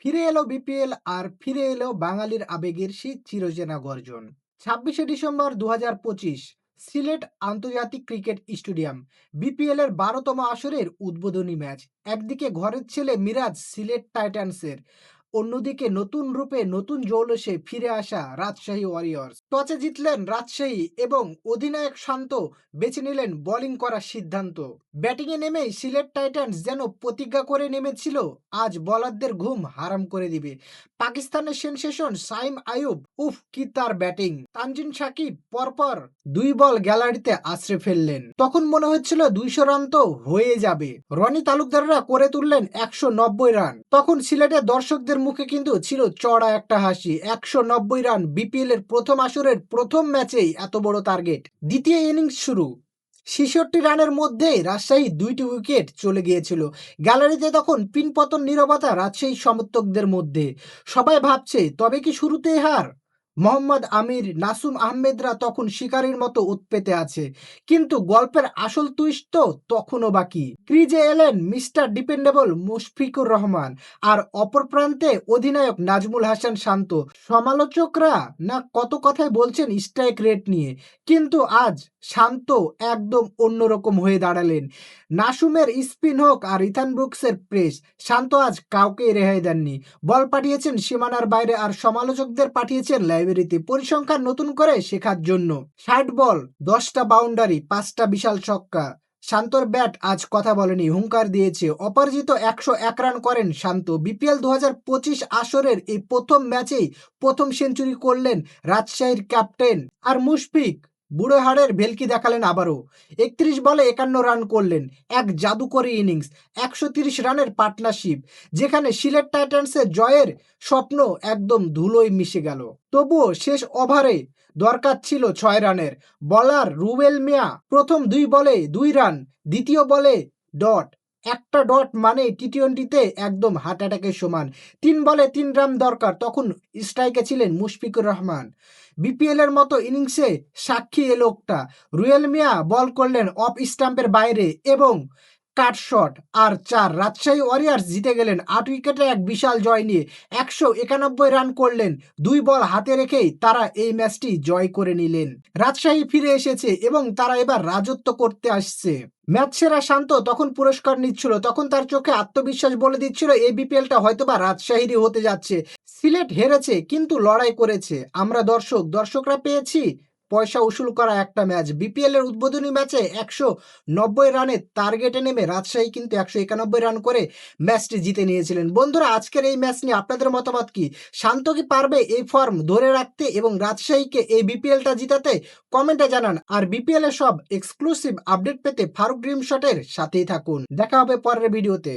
ফিরে এলো বিপিএল আর ফিরে এলো বাঙালির আবেগের সেই চিরচেনা গর্জন। ছাব্বিশে ডিসেম্বর দু সিলেট আন্তর্জাতিক ক্রিকেট স্টেডিয়াম বিপিএল এর বারোতম আসরের উদ্বোধনী ম্যাচ। একদিকে ঘরের ছেলে মিরাজ, সিলেট টাইটান্সের অন্যদিকে নতুন রূপে নতুন জৌলসে ফিরে আসা রাজশাহী ওয়ারিয়র্স টসে জিতলেন রাজশাহী এবং অধিনায়ক শান্ত বেছে নিলেন বোলিং করার সিদ্ধান্ত। ব্যাটিংয়ে নেমেই সিলেট টাইটান্স যেন প্রতিজ্ঞা করে নেমেছিল, আজ বলারদের ঘুম হারাম করে দিবে। পাকিস্তানের সেনসেশন সাইম আয়ুব উফ, কি তার ব্যাটিং! তানজিন সাকিব পরপর দুই বল গ্যালারিতে আছড়ে ফেললেন। তখন মনে হচ্ছিল দুইশো রান তো হয়ে যাবে। রনি তালুকদাররা করে তুললেন একশো নব্বই রান। তখন সিলেটের দর্শকদের মুখে কিন্তু ছিল চড়া একটা হাসি। একশো নব্বই রান বিপিএল এর প্রথম আসরের প্রথম ম্যাচেই এত বড় টার্গেট। দ্বিতীয় ইনিংস শুরু। ছেষট্টি রানের মধ্যে রাজশাহী দুইটি উইকেট চলে গিয়েছিল। গ্যালারিতে তখন পিনপতন নিরবতা রাজশাহী সমর্থকদের মধ্যে। সবাই ভাবছে, তবে কি শুরুতে হার? মোহাম্মদ আমির নাসুম আহমেদরা তখন শিকারীর মতো উৎপেতে আছে। কিন্তু গল্পের আসল টুইস্ট তো তখনও বাকি। ক্রিজে এলেন মিস্টার ডিপেন্ডেবল মুশফিকুর রহমান আর অপর প্রান্তে অধিনায়ক নাজমুল হাসান শান্ত। সমালোচকরা না কত কথাই বলছেন স্ট্রাইক রেট নিয়ে, কিন্তু আজ শান্ত একদম অন্যরকম হয়ে দাঁড়ালেন। নাসুমের স্পিন হোক আর ইথান ব্রুকসের প্রেস শান্ত আজ কাউকেই রেহাই দেননি। বল পাঠিয়েছেন সীমানার বাইরে আর সমালোচকদের পাঠিয়েছেন লাইব্রেরিতে পরিসংখ্যান নতুন করে শেখার জন্য। ষাট বল, দশটা বাউন্ডারি, পাঁচটা বিশাল ছক্কা। শান্তর ব্যাট আজ কথা বলেনি, হুঙ্কার দিয়েছে। অপরাজিত একশো এক রান করেন শান্ত। বিপিএল দু পঁচিশ আসরের এই প্রথম ম্যাচেই প্রথম সেঞ্চুরি করলেন রাজশাহীর ক্যাপ্টেন। আর মুশফিক বুড়ো হাড়ের ভেলকি দেখালেন আবারও। একত্রিশ বলে একান্ন রান করলেন। এক জাদুকরী ইনিংস, একশো তিরিশ রানের পার্টনারশিপ, যেখানে সিলেট টাইটান্সের জয়ের স্বপ্ন একদম ধুলোয় মিশে গেল। তবুও শেষ ওভারে দরকার ছিল ছয় রানের। বলার রুবেল মিয়া প্রথম দুই বলে দুই রান, দ্বিতীয় বলে ডট। একটা ডট মানে টি টোয়েন্টিতে একদম হার্ট অ্যাটাকের সমান। তিন বলে তিন রান দরকার, তখন স্ট্রাইকে ছিলেন মুশফিকুর রহমান। বিপিএলের মতো ইনিংসে সাক্ষী এ লোকটা। রুয়েল মিয়া বল করলেন অফ স্টাম্পের বাইরে এবং কাট শট। আর চার, রাজশাহী ওয়ারিয়ার্স জিতে গেলেন আট উইকেটে এক বিশাল জয় নিয়ে। একশো একানব্বই রান করলেন, দুই বল হাতে রেখেই তারা এই ম্যাচটি জয় করে নিলেন। রাজশাহী ফিরে এসেছে এবং তারা এবার রাজত্ব করতে আসছে। ম্যাচ সেরা শান্ত তখন পুরস্কার নিচ্ছিল, তখন তার চোখে আত্মবিশ্বাস বলে দিচ্ছিল, এই বিপিএলটা হয়তোবা রাজশাহীরই হতে যাচ্ছে। সিলেট হেরেছে, কিন্তু লড়াই করেছে। আমরা দর্শক, দর্শকরা পেয়েছি পয়সা উসুল করা একটা ম্যাচ। বিপিএল এর উদ্বোধনী ম্যাচে একশো নব্বই রানের টার্গেটে নেমে রাজশাহী কিন্তু একশো একানব্বই রান করে ম্যাচটি জিতে নিয়েছিলেন। বন্ধুরা, আজকের এই ম্যাচ নিয়ে আপনাদের মতামত কি? শান্ত কি পারবে এই ফর্ম ধরে রাখতে এবং রাজশাহীকে এই বিপিএলটা জিতাতে? কমেন্টে জানান। আর বিপিএল এর সব এক্সক্লুসিভ আপডেট পেতে ফারুক ড্রিম শটের সাথেই থাকুন। দেখা হবে পরের ভিডিওতে।